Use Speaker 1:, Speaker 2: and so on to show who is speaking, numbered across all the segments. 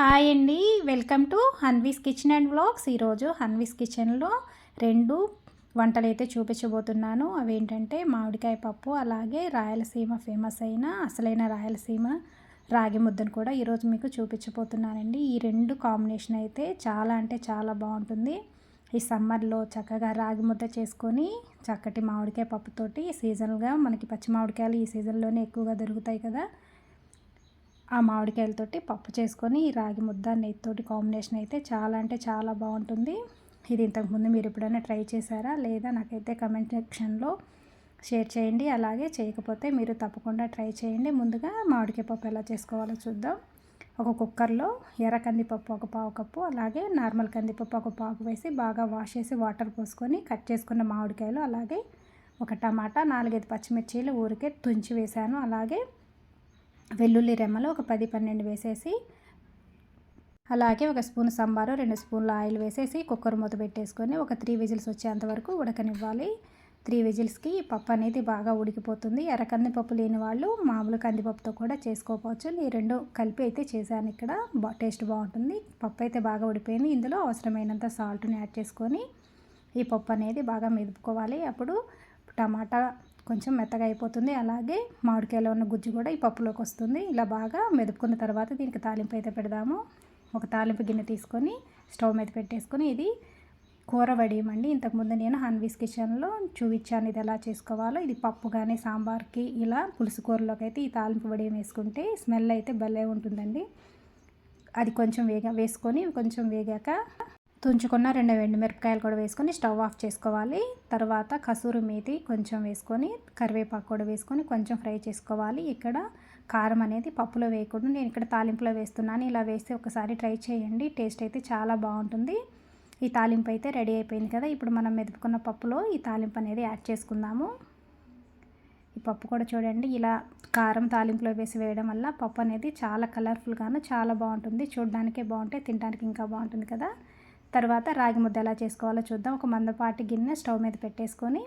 Speaker 1: Hi అండి. Welcome to Hanvi's kitchen and vlogs. ఈరోజు హన్వీస్ కిచెన్లో రెండు వంటలు అయితే చూపించబోతున్నాను. అవేంటంటే మామిడికాయ పప్పు అలాగే రాయలసీమ ఫేమస్ అయిన అసలైన రాయలసీమ రాగి ముద్దను కూడా ఈరోజు మీకు చూపించబోతున్నానండి. ఈ రెండు కాంబినేషన్ అయితే చాలా అంటే చాలా బాగుంటుంది. ఈ సమ్మర్లో చక్కగా రాగి ముద్ద చేసుకొని చక్కటి మామిడికాయ పప్పుతోటి సీజన్గా మనకి పచ్చి మామిడికాయలు ఈ సీజన్లోనే ఎక్కువగా దొరుకుతాయి కదా. ఆ మామిడికాయలతోటి పప్పు చేసుకొని ఈ రాగి ముద్ద నెయ్యితోటి కాంబినేషన్ అయితే చాలా అంటే చాలా బాగుంటుంది. ఇది ఇంతకుముందు మీరు ఎప్పుడైనా ట్రై చేశారా? లేదా నాకైతే కమెంట్ సెక్షన్లో షేర్ చేయండి. అలాగే చేయకపోతే మీరు తప్పకుండా ట్రై చేయండి. ముందుగా మామిడికాయ పప్పు ఎలా చేసుకోవాలో చూద్దాం. ఒక కుక్కర్లో ఎర్ర కందిపప్పు ఒక పావు కప్పు అలాగే నార్మల్ కందిపప్పు ఒక పావు వేసి బాగా వాష్ చేసి వాటర్ పోసుకొని కట్ చేసుకున్న మామిడికాయలు అలాగే ఒక టమాటా నాలుగైదు పచ్చిమిర్చీలు ఊరికే తుంచి వేశాను. అలాగే వెల్లుల్లి రెమ్మలు ఒక పది పన్నెండు వేసేసి అలాగే ఒక స్పూన్ సాంబారు రెండు స్పూన్ల ఆయిల్ వేసేసి కుక్కర్ మూత పెట్టేసుకొని ఒక త్రీ విజిల్స్ వచ్చేంత వరకు ఉడకనివ్వాలి. త్రీ విజిల్స్కి పప్పు అనేది బాగా ఉడికిపోతుంది. ఎర్ర కందిపప్పు లేని వాళ్ళు మామూలు కందిపప్పుతో కూడా చేసుకోవచ్చు. ఈ రెండు కలిపి అయితే చేశాను ఇక్కడ. టేస్ట్ బాగుంటుంది. పప్పు అయితే బాగా ఉడిపోయింది ఇందులో అవసరమైనంత సాల్ట్ని యాడ్ చేసుకొని ఈ పప్పు అనేది బాగా మెదుపుకోవాలి. అప్పుడు టమాటా కొంచెం మెత్తగా అయిపోతుంది. అలాగే మామిడికాయలో ఉన్న గుజ్జు కూడా ఈ పప్పులోకి వస్తుంది. ఇలా బాగా మెదుపుకున్న తర్వాత దీనికి తాలింపు అయితే పెడదాము. ఒక తాలింపు గిన్నె తీసుకొని స్టవ్ మీద పెట్టేసుకొని ఇది కూర వడియమండి ఇంతకుముందు నేను హన్వీస్ కిచెన్లో చూపించాను ఇది ఎలా చేసుకోవాలో. ఇది పప్పు కానీ సాంబార్కి ఇలా పులుసు కూరలోకి అయితే ఈ తాలింపు వడియం వేసుకుంటే స్మెల్ అయితే భలే ఉంటుందండి. అది కొంచెం వేగ వేసుకొని కొంచెం వేగాక తుంచుకున్న రెండు మిరపకాయలు కూడా వేసుకొని స్టవ్ ఆఫ్ చేసుకోవాలి. తర్వాత కసూరు మేతి కొంచెం వేసుకొని కరివేపాకు కూడా వేసుకొని కొంచెం ఫ్రై చేసుకోవాలి. ఇక్కడ కారం అనేది పప్పులో వేయకూడదు. నేను ఇక్కడ తాలింపులో వేస్తున్నాను. ఇలా వేస్తే ఒకసారి ట్రై చేయండి. టేస్ట్ అయితే చాలా బాగుంటుంది. ఈ తాలింపు అయితే రెడీ అయిపోయింది కదా. ఇప్పుడు మనం మెదుపుకున్న పప్పులో ఈ తాలింపు అనేది యాడ్ చేసుకుందాము. ఈ పప్పు కూడా చూడండి. ఇలా కారం తాలింపులో వేసి వేయడం వల్ల పప్పు అనేది చాలా కలర్ఫుల్గాను చాలా బాగుంటుంది. చూడడానికే బాగుంటాయి తినడానికి ఇంకా బాగుంటుంది కదా. తర్వాత రాగి ముద్ద ఎలా చేసుకోవాలో చూద్దాం. ఒక మందపాటి గిన్నె స్టవ్ మీద పెట్టేసుకొని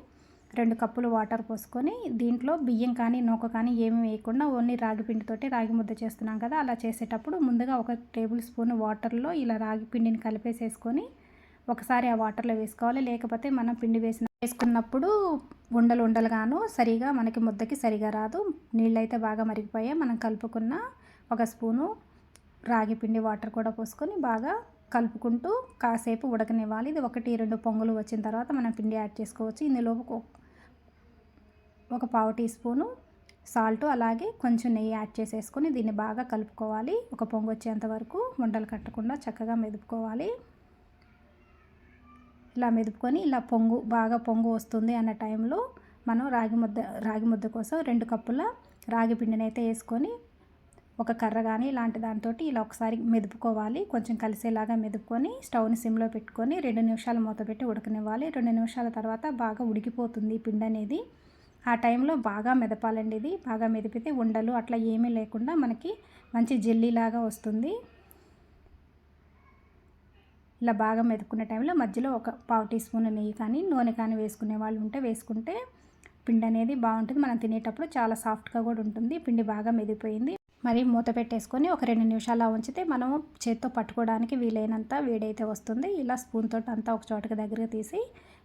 Speaker 1: రెండు కప్పులు వాటర్ పోసుకొని దీంట్లో బియ్యం కానీ నూక కానీ ఏమి వేయకుండా ఓన్లీ రాగి పిండితోటి రాగి ముద్ద చేస్తున్నాం కదా. అలా చేసేటప్పుడు ముందుగా ఒక టేబుల్ స్పూన్ వాటర్లో ఇలా రాగి పిండిని కలిపేసేసుకొని ఒకసారి ఆ వాటర్లో వేసుకోవాలి. లేకపోతే మనం పిండి వేసిన వేసుకున్నప్పుడు ఉండలు ఉండలుగాను సరిగా మనకి ముద్దకి సరిగా రాదు. నీళ్ళైతే బాగా మరిగిపోయాయి. మనం కలుపుకున్న ఒక స్పూను రాగి పిండి వాటర్ కూడా పోసుకొని బాగా కలుపుకుంటూ కాసేపు ఉడకనివ్వాలి. ఇది ఒకటి రెండు పొంగులు వచ్చిన తర్వాత మనం పిండి యాడ్ చేసుకోవచ్చు. ఇందులో ఒక పావు టీ స్పూను సాల్ట్ అలాగే కొంచెం నెయ్యి యాడ్ చేసేసుకొని దీన్ని బాగా కలుపుకోవాలి. ఒక పొంగు వచ్చేంత వరకు వంటలు కట్టకుండా చక్కగా మెదుపుకోవాలి. ఇలా మెదుపుకొని ఇలా పొంగు బాగా పొంగు వస్తుంది అన్న టైంలో మనం రాగి ముద్ద రాగి ముద్ద కోసం రెండు కప్పుల రాగి పిండిని అయితే వేసుకొని ఒక కర్ర కానీ ఇలాంటి దాంతో ఇలా ఒకసారి మెదుపుకోవాలి. కొంచెం కలిసేలాగా మెదుపుకొని స్టవ్ని సిమ్లో పెట్టుకొని రెండు నిమిషాలు మూత పెట్టి ఉడకనివ్వాలి. రెండు నిమిషాల తర్వాత బాగా ఉడికిపోతుంది పిండి అనేది. ఆ టైంలో బాగా మెదపాలండి ఇది. బాగా మెదిపితే ఉండలు అట్లా ఏమీ లేకుండా మనకి మంచి జెల్లీలాగా వస్తుంది. ఇలా బాగా మెదుకునే టైంలో మధ్యలో ఒక పావు టీ స్పూన్ నెయ్యి కానీ నూనె కానీ వేసుకునే వాళ్ళు ఉంటే వేసుకుంటే పిండి అనేది బాగుంటుంది. మనం తినేటప్పుడు చాలా సాఫ్ట్గా కూడా ఉంటుంది. పిండి బాగా మెదిపోయింది. మరి మూత పెట్టేసుకొని ఒక రెండు నిమిషాలు ఉంచితే మనం చేత్తో పట్టుకోవడానికి వీలైనంత వేడైతే వస్తుంది. ఇలా స్పూన్ తోటి అంతా ఒక చోటకి దగ్గర తీసి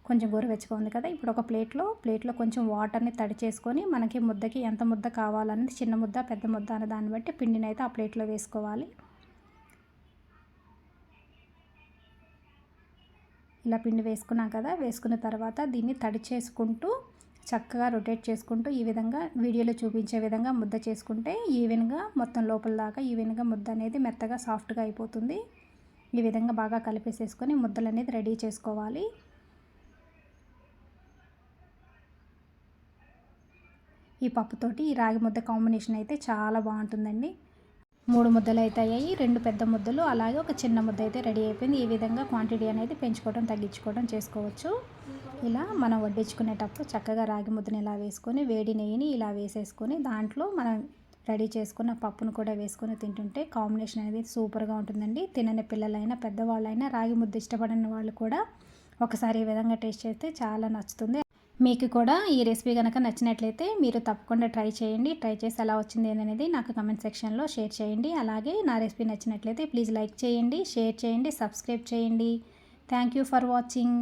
Speaker 1: కొంచెం గోరువెచ్చగా ఉంది కదా. ఇప్పుడు ఒక ప్లేట్లో ప్లేట్లో కొంచెం వాటర్ని తడి చేసుకొని మనకి ముద్దకి ఎంత ముద్ద కావాలనేది చిన్న ముద్ద పెద్ద ముద్ద అనే దాన్ని బట్టి పిండిని అయితే ఆ ప్లేట్లో వేసుకోవాలి. ఇలా పిండి వేసుకున్నాం కదా. వేసుకున్న తర్వాత దీన్ని తడి చేసుకుంటూ చక్కగా రొటేట్ చేసుకుంటూ ఈ విధంగా వీడియోలో చూపించే విధంగా ముద్ద చేసుకుంటే ఈవెన్గా మొత్తం లోపల దాకా ఈవెన్గా ముద్ద అనేది మెత్తగా సాఫ్ట్గా అయిపోతుంది. ఈ విధంగా బాగా కలిపేసేసుకొని ముద్దలు అనేది రెడీ చేసుకోవాలి. ఈ పప్పుతోటి ఈ రాగి ముద్ద కాంబినేషన్ అయితే చాలా బాగుంటుందండి. మూడు ముద్దలు అయితే అయ్యాయి. రెండు పెద్ద ముద్దలు అలాగే ఒక చిన్న ముద్ద అయితే రెడీ అయిపోయింది. ఈ విధంగా క్వాంటిటీ అనేది పెంచుకోవడం తగ్గించుకోవడం చేసుకోవచ్చు. ఇలా మనం వడ్డించుకునేటప్పుడు చక్కగా రాగి ముద్దని ఇలా వేసుకొని వేడి నెయ్యిని ఇలా వేసేసుకొని దాంట్లో మనం రెడీ చేసుకున్న పప్పును కూడా వేసుకొని తింటుంటే కాంబినేషన్ అనేది సూపర్గా ఉంటుందండి. తినని పిల్లలైనా పెద్దవాళ్ళైనా రాగి ముద్ద ఇష్టపడని వాళ్ళు కూడా ఒకసారి ఈ విధంగా టేస్ట్ చేస్తే చాలా నచ్చుతుంది. మీకు కూడా ఈ రెసిపీ కనుక నచ్చినట్లయితే మీరు తప్పకుండా ట్రై చేయండి. ట్రై చేసి ఎలా వచ్చింది అనేది నాకు కమెంట్ సెక్షన్లో షేర్ చేయండి. అలాగే నా రెసిపీ నచ్చినట్లయితే ప్లీజ్ లైక్ చేయండి షేర్ చేయండి సబ్స్క్రైబ్ చేయండి. Thank you for watching.